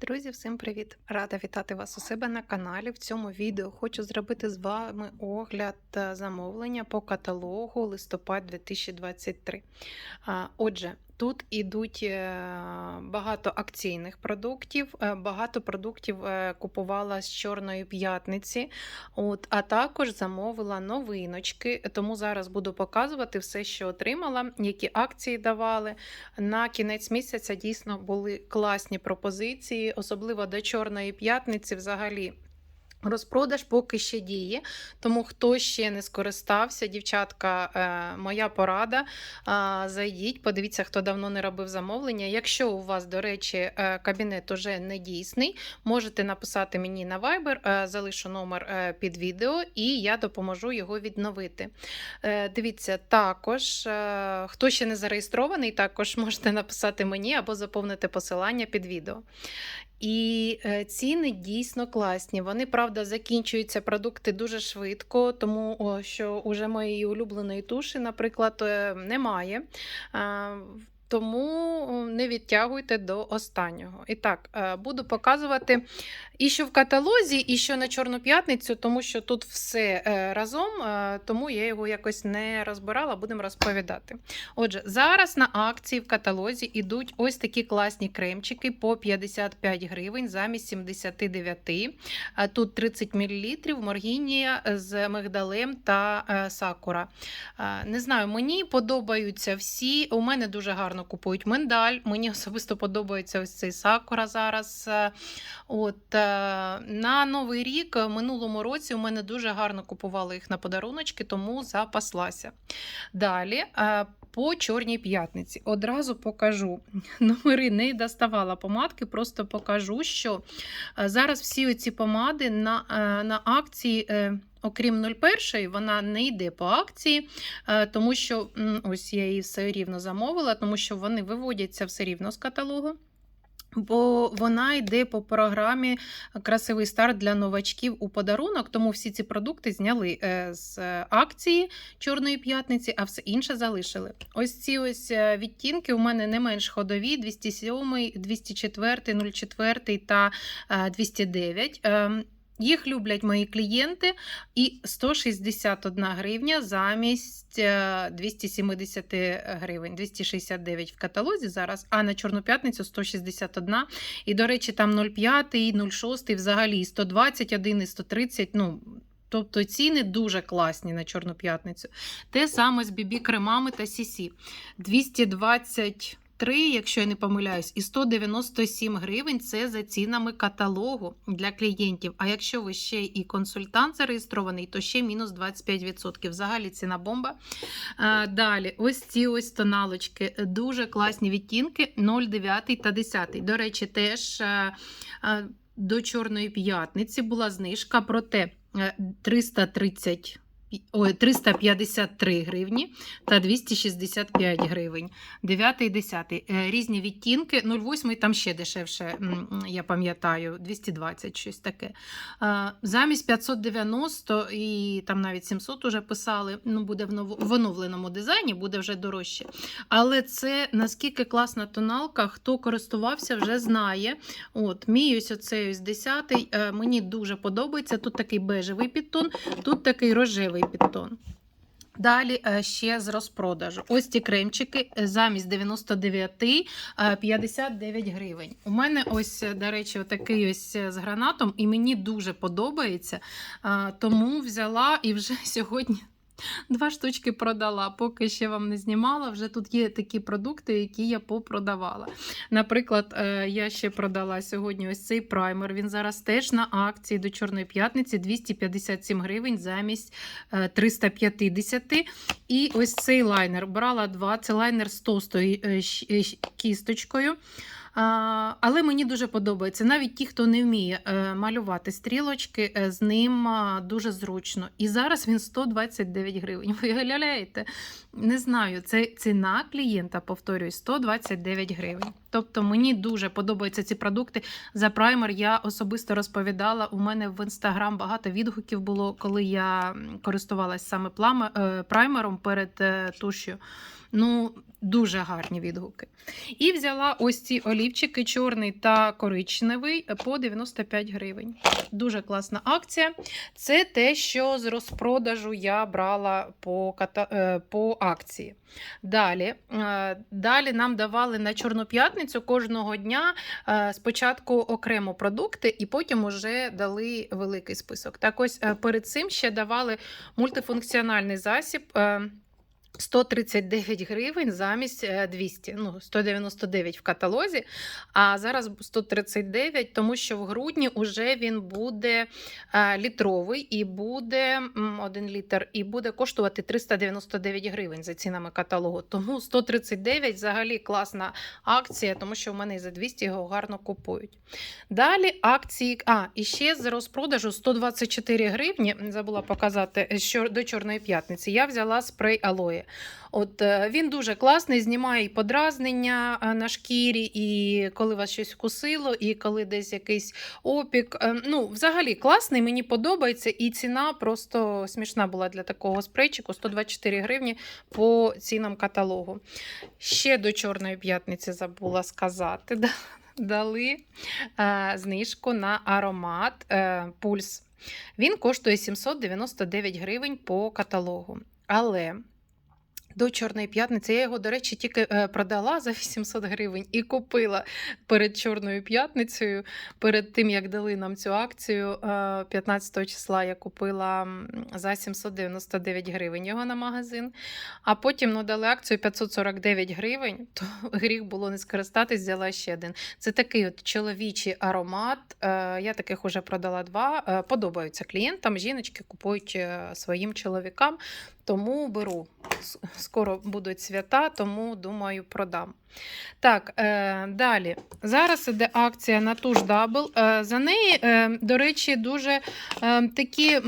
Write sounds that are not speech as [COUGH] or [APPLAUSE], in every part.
Друзі, всім привіт! Рада вітати вас у себе на каналі. В цьому відео хочу зробити з вами огляд замовлення по каталогу листопад 2023. Отже, тут ідуть е, багато акційних продуктів, е, багато продуктів е, купувала з Чорної п'ятниці, от, а також замовила новиночки. Тому зараз буду показувати все, що отримала, які акції давали. На кінець місяця дійсно були класні пропозиції, особливо до Чорної п'ятниці взагалі. Розпродаж поки ще діє, тому хто ще не скористався, дівчатка, е, моя порада. е, Зайдіть, подивіться, хто давно не робив замовлення. Якщо у вас, до речі, е, кабінет уже не дійсний, можете написати мені на Viber, залишу номер під відео, і я допоможу його відновити. Дивіться, також, хто ще не зареєстрований, також можете написати мені або заповнити посилання під відео. І е, ціни дійсно класні. Вони, правда, закінчуються продукти дуже швидко, тому що уже моєї улюбленої туші, наприклад, е, немає. Тому не відтягуйте до останнього. І так, е, буду показувати і що в каталозі, і що на Чорну п'ятницю, тому що тут все е, разом, е, тому я його якось не розбирала, будемо розповідати. Отже, зараз на акції в каталозі ідуть ось такі класні кремчики по 55 гривень замість 79. Тут 30 мл моргінія з мигдалем та сакура. Не знаю, мені подобаються всі. У мене дуже гарно купують миндаль. Мені особисто подобається ось цей сакура зараз. От е, на новий рік е, минулому році у мене дуже гарно купували їх на подаруночки, тому запаслася. Далі. е, По чорній п'ятниці одразу покажу. [LAUGHS] Номери не доставала помадки, просто покажу, що зараз всі оці помади на, на акції. Окрім 01, вона не йде по акції, е, тому що ось я її все рівно замовила, тому що вони виводяться все рівно з каталогу. Бо вона йде по програмі Красивий старт для новачків у подарунок, тому всі ці продукти зняли е, з акції Чорної п'ятниці, а все інше залишили. Ось ці ось е, відтінки у мене не менш ходові: 207, 204, 04 та е, 209. Їх люблять мої клієнти, і 161 гривня замість е, 270 гривень, 269 в каталозі зараз, а на Чорну п'ятницю 161. І, до речі, там 05, і 06, взагалі і 121 і 130. Ну, Тобто ціни дуже класні на Чорну п'ятницю. Те саме з бібі кремами та Сісі. 220 3, якщо я не помиляюсь, і 197 гривень це за цінами каталогу для клієнтів. А якщо ви ще і консультант зареєстрований, то ще мінус 25%. Взагалі ціна бомба. Далі, ось ці ось тоналочки. Дуже класні відтінки 0,9 та 10. До речі, теж а, а, до Чорної п'ятниці була знижка, проте е, 330 Ой, 353 гривні та 265 гривень. 9 і 10. Е, Різні відтінки. 08 там ще дешевше, я пам'ятаю, 220 щось таке. Е, Замість 590 і там навіть 700 уже писали. Ну, буде в нов- в оновленому дизайні, буде вже дорожче. Але це наскільки класна тоналка, хто користувався, вже знає. От, мій ось оцей ось 10 мені дуже подобається. Тут такий бежевий підтон, тут такий рожевий підтон. Далі е, ще з розпродажу. Ось ці кремчики е, замість 99 е, 59 гривень. У мене ось, е, до речі, такий ось е, з гранатом, і мені дуже подобається. Е, Тому взяла і вже [LAUGHS] сьогодні. Два штучки продала, поки ще вам не знімала. Вже тут є такі продукти, які я попродавала. Наприклад, е, я ще продала сьогодні ось цей праймер. Він зараз теж на акції до Чорної п'ятниці 257 гривень замість е, 350. І ось цей лайнер. Брала два. Це лайнер з товстою е, е, кісточкою. Але мені дуже подобається. Навіть ті, хто не вміє е, малювати стрілочки, е, з ним дуже зручно. І зараз він 129 гривень. Ви уявляєте? Не знаю, це ціна клієнта, повторюю, 129 гривень. Тобто мені дуже подобаються ці продукти. За праймер я особисто розповідала. У мене в інстаграм багато відгуків було, коли я м, користувалась саме е, праймером перед тушю. Ну, Дуже гарні відгуки. І взяла ось ці олівчики, чорний та коричневий, по 95 гривень. Дуже класна акція. Це те, що з розпродажу я брала по, е, по акції. Далі, е, далі нам давали на Чорну п'ятницю кожного дня е, спочатку окремо продукти, і потім уже дали великий список. Так ось перед цим ще давали мультифункціональний засіб. Е, 139 гривень замість е, 200, ну 199 в каталозі, а зараз 139, тому що в грудні вже він буде е, літровий і буде 1 літр, і буде коштувати 399 гривень за цінами каталогу. Тому 139 взагалі класна акція, тому що в мене за 200 його гарно купують. Далі акції, а, і ще з розпродажу 124 гривні, забула показати, що до Чорної п'ятниці, я взяла спрей алоє. От е, Він дуже класний, знімає і подразнення е, на шкірі, і коли вас щось вкусило, і коли десь якийсь опік. Е, Ну, Взагалі класний, мені подобається, і ціна просто смішна була для такого спрейчику 124 гривні по цінам каталогу. Ще до Чорної п'ятниці забула сказати. да, Дали е, знижку на аромат е, пульс. Він коштує 799 гривень по каталогу. Але до Чорної п'ятниці. Я його, до речі, тільки е, продала за 800 гривень і купила перед Чорною п'ятницею. Перед тим, як дали нам цю акцію, е, 15 числа я купила за 799 гривень його на магазин. А потім ну, дали акцію 549 гривень, то [LAUGHS] гріх було не скористатись, взяла ще один. Це такий от чоловічий аромат. Е, Я таких уже продала два. Е, Подобаються клієнтам. Жіночки купують е, своїм чоловікам. Тому беру. Скоро будуть свята, тому думаю, продам. Так, е, далі. Зараз іде акція на туш дабл. Е, за неї, е, до речі, дуже е, такі,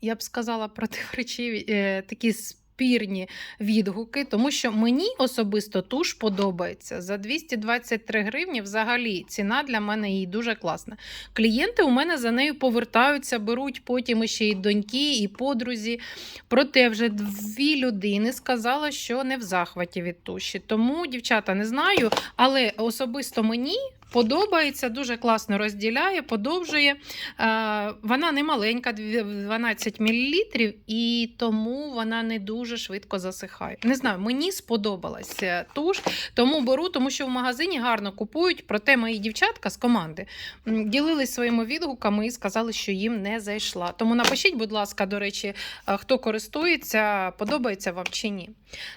я б сказала, противоречиві, е, такі спірні відгуки, тому що мені особисто туш подобається. За 223 гривні взагалі ціна для мене її дуже класна. Клієнти у мене за нею повертаються, беруть потім іще і доньки, і подрузі. Проте вже дві людини сказали, що не в захваті від туші. Тому, дівчата, не знаю, але особисто мені. Подобається, дуже класно розділяє, подовжує. Е, Вона не маленька, 12 мл, і тому вона не дуже швидко засихає. Не знаю, мені сподобалась туш, тому беру, тому що в магазині гарно купують. Проте мої дівчатка з команди ділились своїми відгуками і сказали, що їм не зайшла. Тому напишіть, будь ласка, до речі, е, хто користується, подобається вам чи ні.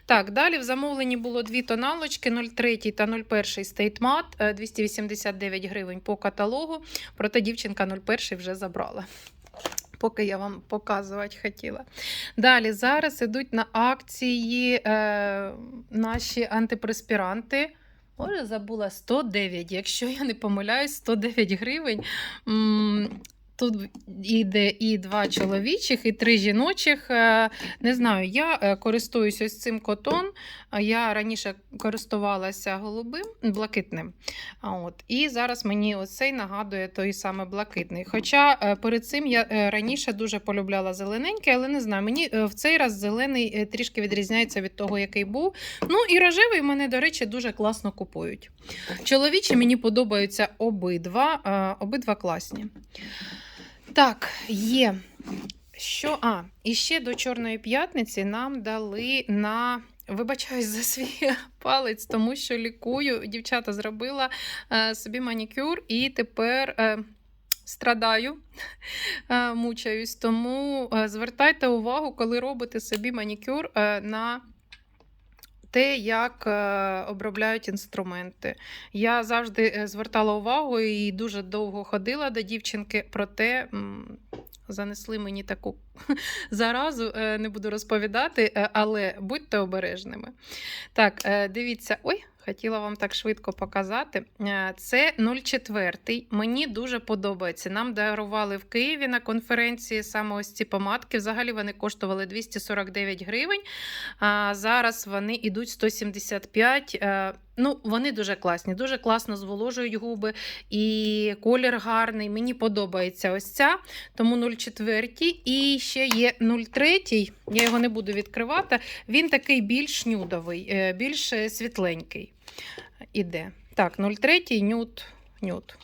Так, далі в замовленні було дві тоналочки 03 та 01 State Matte, е, 289 гривень по каталогу. Проте дівчинка 01 вже забрала. Поки я вам показувати хотіла. Далі зараз ідуть на акції е, наші антипреспіранти. Може, забула 109, якщо я не помиляюсь, 109 гривень. Тут іде і два чоловічих, і три жіночих. Е, Не знаю, я е, користуюсь ось цим котон. Я раніше користувалася голубим, блакитним. От. І зараз мені оцей нагадує той саме блакитний. Хоча е, перед цим я раніше дуже полюбляла зелененький, але не знаю, мені в цей раз зелений трішки відрізняється від того, який був. Ну і рожевий мене, до речі, дуже класно купують. Чоловічі мені подобаються обидва, обидва класні. Так, є. Що? А, і ще до Чорної п'ятниці нам дали на. Вибачаюсь за свій [LAUGHS] палець, тому що лікую. Дівчата зробила е, собі манікюр і тепер е, страдаю, [LAUGHS] е, мучаюсь. Тому звертайте увагу, коли робите собі манікюр на те, як е, обробляють інструменти. Я завжди е, звертала увагу і дуже довго ходила до дівчинки, проте занесли мені таку [LAUGHS] заразу, е, не буду розповідати, але будьте обережними. Так, дивіться, ой. Хотіла вам так швидко показати. Е, Це 04. Мені дуже подобається. Нам дарували в Києві на конференції саме ось ці помадки. Взагалі вони коштували 249 гривень. А зараз вони йдуть 175. Е, Ну, вони дуже класні, дуже класно зволожують губи, і колір гарний. Мені подобається ось ця, тому 0,4. І ще є 0,3, я його не буду відкривати. Він такий більш нюдовий, е, більш е, світленький. Іде. Так, 0,3 нюд. нюд.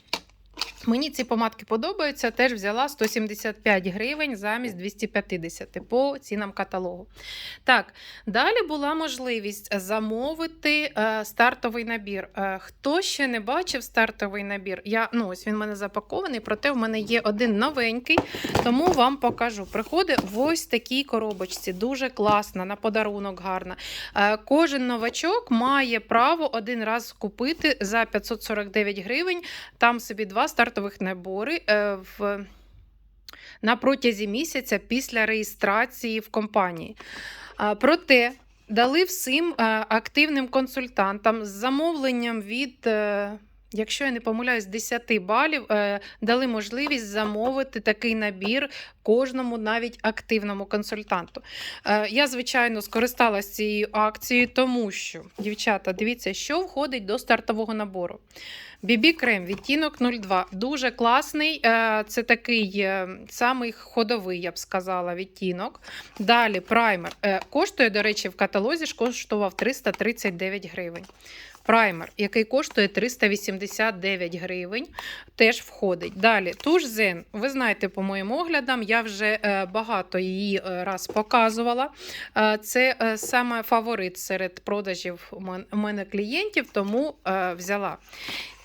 Мені ці помадки подобаються, теж взяла 175 гривень замість 250 по цінам каталогу. Так, далі була можливість замовити е, стартовий набір. Е, хто ще не бачив стартовий набір? Я, ну, ось він в мене запакований, проте в мене є один новенький, тому вам покажу. Приходить в ось такій коробочці, дуже класна, на подарунок гарна. Е, кожен новачок має право один раз купити за 549 гривень. Там собі два стартових набори е, в, на протязі місяця після реєстрації в компанії. Проте дали всім е, активним консультантам з замовленням від. Якщо я не помиляюсь, 10 балів е, дали можливість замовити такий набір кожному, навіть активному консультанту. Е, я, звичайно, скористалася цією акцією, тому що, дівчата, дивіться, що входить до стартового набору. Бібі крем відтінок 02. Дуже класний. е, Це такий самий ходовий, я б сказала, відтінок. Далі праймер. Коштує, до речі, в каталозі ж коштував 339 гривень. Праймер, який коштує 389 гривень, теж входить. Далі туш. Ви знаєте, по моїм оглядам, я вже е, багато її е, раз показувала. Е, Це саме фаворит серед продажів у мене клієнтів, тому взяла.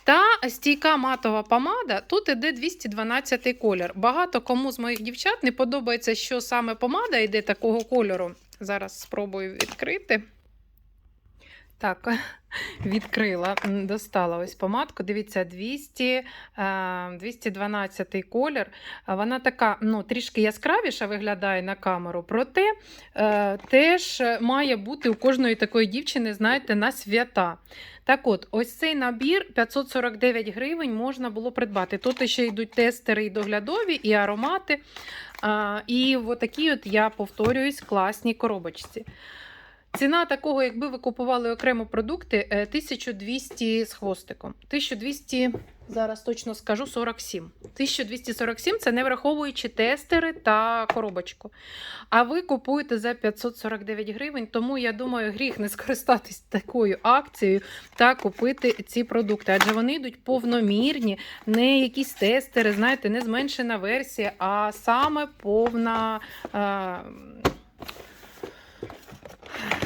Та стійка матова помада, тут іде 212 колір. Багато кому з моїх дівчат не подобається, що саме помада йде такого кольору. Зараз спробую відкрити. Так, [LAUGHS] відкрила, достала ось помадку. Дивіться, 200, е, 212 колір. Вона така ну, трішки яскравіша виглядає на камеру, проте е, теж має бути у кожної такої дівчини, знаєте, на свята. Так от, ось цей набір 549 гривень можна було придбати. Тут ще йдуть тестери і доглядові, і аромати. І в отакій от я повторююсь, класній коробочці. Ціна такого, якби ви купували окремо продукти, е, 1200 з хвостиком. 1200, зараз точно скажу, 47. 1247 це не враховуючи тестери та коробочку. А ви купуєте за 549 гривень, тому я думаю, гріх не скористатись такою акцією та купити ці продукти. Адже вони йдуть повномірні, не якісь тестери, знаєте, не зменшена версія, а саме повна.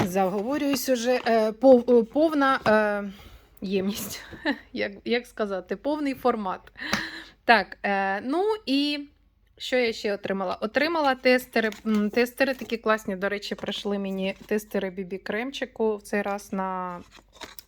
Заговорююсь уже е, е, повна е, ємність, [LAUGHS] як, як сказати, повний формат. Так, ну і що я ще отримала? Отримала тестери. Тестери такі класні, до речі, прийшли мені тестери Бібі Кремчику в цей раз на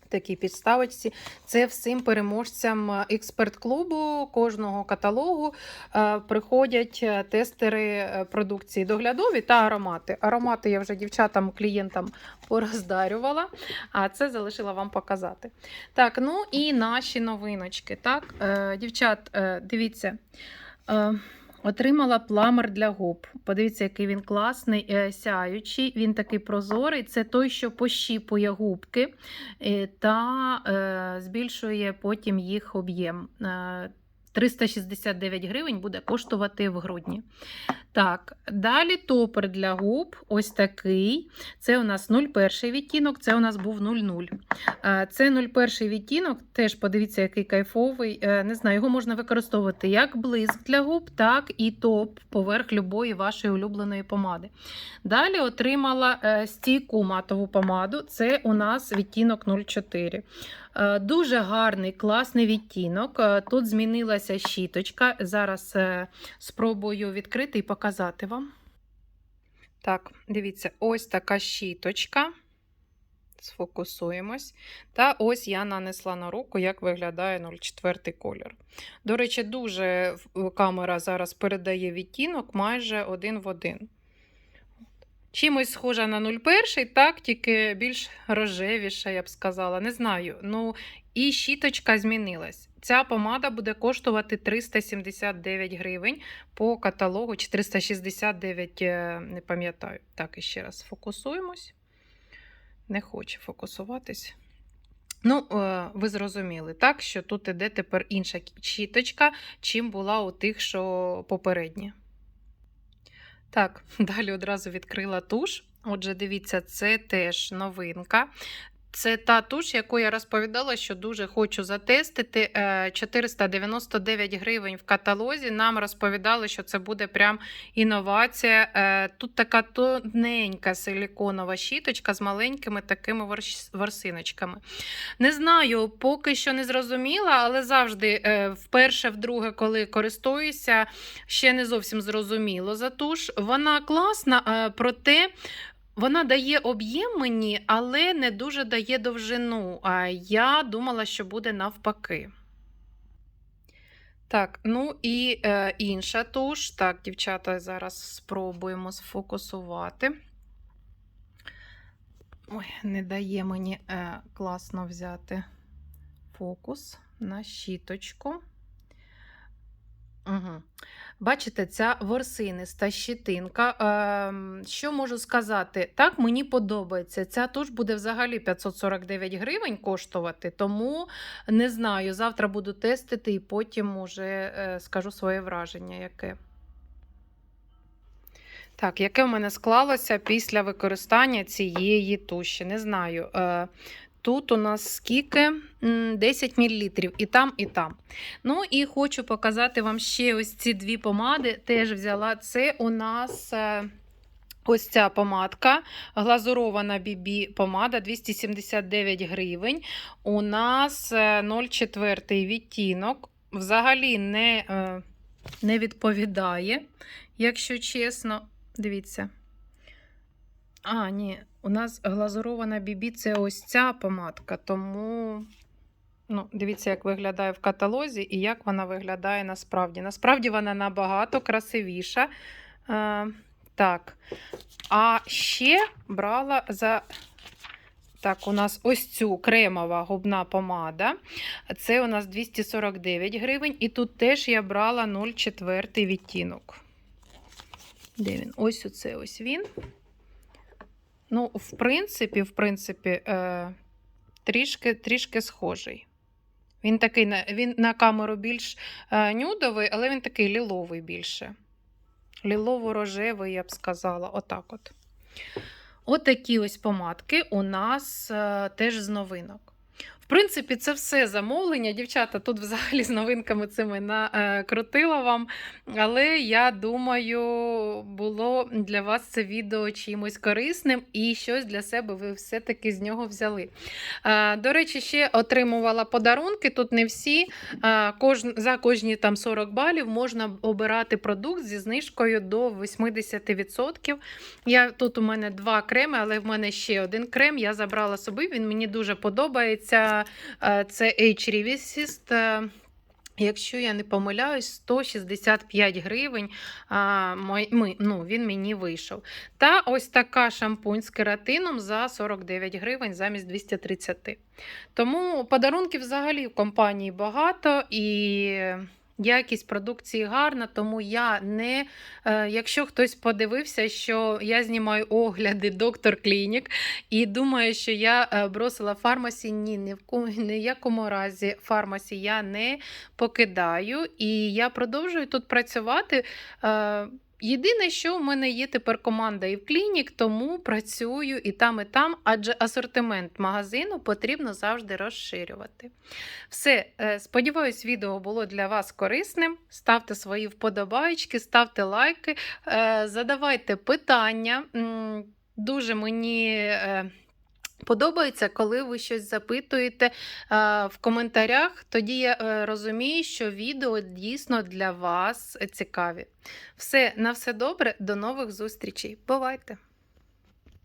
такій підставочці. Це всім переможцям експерт-клубу кожного каталогу е, приходять е, тестери е, продукції доглядові та аромати. Аромати я вже дівчатам, клієнтам пороздарювала, а це залишила вам показати. Так, ну і наші новиночки. Так, е, дівчат, е, дивіться. Отримала пламер для губ. Подивіться, який він класний, е, сяючий. Він такий прозорий. Це той, що пощіпує губки е, та е, збільшує потім їх об'єм. Е, 369 гривень буде коштувати в грудні. Так, далі топер для губ. Ось такий. Це у нас 01 відтінок, це у нас був 00. Е, Це 01 відтінок, теж подивіться, який кайфовий. Е, Не знаю, його можна використовувати як блиск для губ, так і топ поверх любої вашої улюбленої помади. Далі отримала е, стійку матову помаду. Це у нас відтінок 04. Е, Дуже гарний, класний відтінок. Е, Тут змінилася щіточка. Зараз е, спробую відкрити і показати вам. Так, дивіться, ось така щіточка. Сфокусуємось. Та ось я нанесла на руку, як виглядає 04 колір. До речі, дуже камера зараз передає відтінок майже один в один. Чимось схожа на 01, так, тільки більш рожевіша, я б сказала. Не знаю. Ну, і щіточка змінилась. Ця помада буде коштувати 379 гривень по каталогу, чи 369, е, не пам'ятаю. Так, і ще раз фокусуємось. Не хоче фокусуватись. Ну, е, ви зрозуміли, так, що тут іде тепер інша щіточка, чим була у тих, що попередні. Так, [LAUGHS] далі одразу відкрила туш. Отже, дивіться, це теж новинка. Це та туш, яку я розповідала, що дуже хочу затестити. Е, 499 гривень в каталозі. Нам розповідали, що це буде прям інновація. Е, Тут така тоненька силіконова щіточка з маленькими такими ворс- ворсиночками. Не знаю, поки що не зрозуміла, але завжди е, вперше, вдруге, коли користуюся, ще не зовсім зрозуміло за туш. Вона класна, е, проте. Вона дає об'єм мені, але не дуже дає довжину. А я думала, що буде навпаки. Так, ну і е, інша туш. Так, дівчата, зараз спробуємо сфокусувати. Ой, не дає мені е, класно взяти фокус на щіточку. Угу. Бачите, ця ворсиниста щитинка. Ем, що можу сказати? Так, мені подобається. Ця туш буде взагалі 549 гривень коштувати, тому не знаю. Завтра буду тестити і потім уже е, скажу своє враження, яке. Так, яке в мене склалося після використання цієї туші? Не знаю. Е, Тут у нас скільки? 10 мл. І там, і там. Ну і хочу показати вам ще ось ці дві помади. Теж взяла. Це у нас. е, Ось ця помадка, глазурована BB помада 279 гривень. У нас е, 0,4 відтінок. Взагалі не, е, не відповідає, якщо чесно. Дивіться. А, ні, у нас глазурована BB це ось ця помадка, тому ну, дивіться, як виглядає в каталозі і як вона виглядає насправді. Насправді вона набагато красивіша. Е, так. А ще брала за. Так, у нас ось цю кремова губна помада. Це у нас 249 гривень. І тут теж я брала 0,4 відтінок. Де він? Ось оце ось він. Ну, в принципі, в принципі, е, трішки, трішки схожий. Він такий він на камеру більш е, нюдовий, але він такий ліловий більше. Лілово-рожевий, я б сказала, отак от. Отакі ось помадки у нас е, теж з новинок. Принципі, це все замовлення. Дівчата, тут взагалі з новинками цими накрутила вам. Але я думаю, було для вас це відео чимось корисним і щось для себе ви все-таки з нього взяли. Е, До речі, ще отримувала подарунки. Тут не всі. Е, За кожні там 40 балів можна обирати продукт зі знижкою до 80%. Я, тут у мене два креми, але в мене ще один крем. Я забрала собі, він мені дуже подобається. Е, Це H Revissist. Е, Якщо я не помиляюсь, 165 гривень а, ми, ну, він мені вийшов. Та ось така шампунь з кератином за 49 гривень замість 230. Тому подарунків взагалі в компанії багато і якість продукції гарна, тому я не, е, якщо хтось подивився, що я знімаю огляди доктор Клінік і думає, що я е, бросила фармасі, ні, ні в якому разі фармасі я не покидаю, і я продовжую тут працювати. Е, Єдине, що в мене є тепер команда і в клінік, тому працюю і там, і там, адже асортимент магазину потрібно завжди розширювати. Все, е, сподіваюсь, відео було для вас корисним. Ставте свої вподобайки, ставте лайки, е, задавайте питання. Дуже мені. Е, Подобається, коли ви щось запитуєте е, в коментарях, тоді я е, розумію, що відео дійсно для вас цікаві. Все, на все добре, до нових зустрічей. Бувайте!